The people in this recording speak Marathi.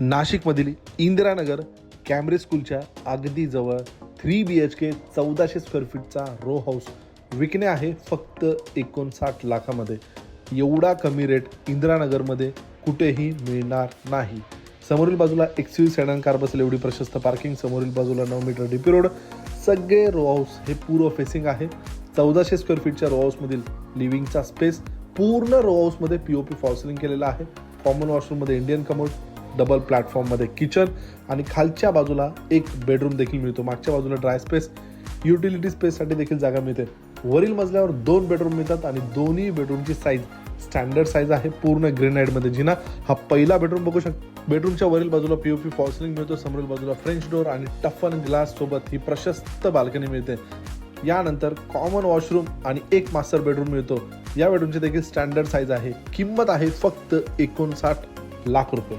नाशिकमधील इंदिरानगर कॅम्ब्रिज स्कूलच्या अगदी जवळ थ्री बी एच के चौदाशे स्क्वेअर फीटचा रो हाऊस विकणे आहे फक्त एकोणसाठ लाखामध्ये. एवढा कमी रेट इंदिरानगरमध्ये कुठेही मिळणार नाही. समोरील बाजूला एक्सयू सेडन कार बसेल एवढी प्रशस्त पार्किंग समोरील बाजूला नऊ मीटर डीपी रोड सगळे रो हाऊस हे पूर्व फेसिंग आहे. चौदाशे स्क्वेअर फीटच्या रो हाऊसमधील लिव्हिंगचा स्पेस पूर्ण रो हाऊसमध्ये P O P false ceiling केलेला आहे. कॉमन वॉशरूममध्ये इंडियन कमोड डबल प्लॅटफॉर्ममध्ये किचन आणि खालच्या बाजूला एक बेडरूम देखील मिळतो. मागच्या बाजूला ड्राय स्पेस युटिलिटी स्पेससाठी देखील जागा मिळते. वरील मजल्यावर दोन बेडरूम मिळतात आणि दोन्ही बेडरूमची साईज स्टँडर्ड साईज आहे. पूर्ण ग्रेनाईडमध्ये जिना हा पहिला बेडरूम बघू शकता बेडरूमच्या वरील बाजूला पी ओ पी फॉल्सलिंग मिळतो समोरील बाजूला फ्रेंच डोअर आणि टफन ग्लास सोबत ही प्रशस्त बाल्कनी मिळते. यानंतर कॉमन वॉशरूम आणि एक मास्टर बेडरूम मिळतो. या बेडरूमची देखील स्टँडर्ड साईज आहे. किंमत आहे फक्त एकोणसाठ लाख रुपये.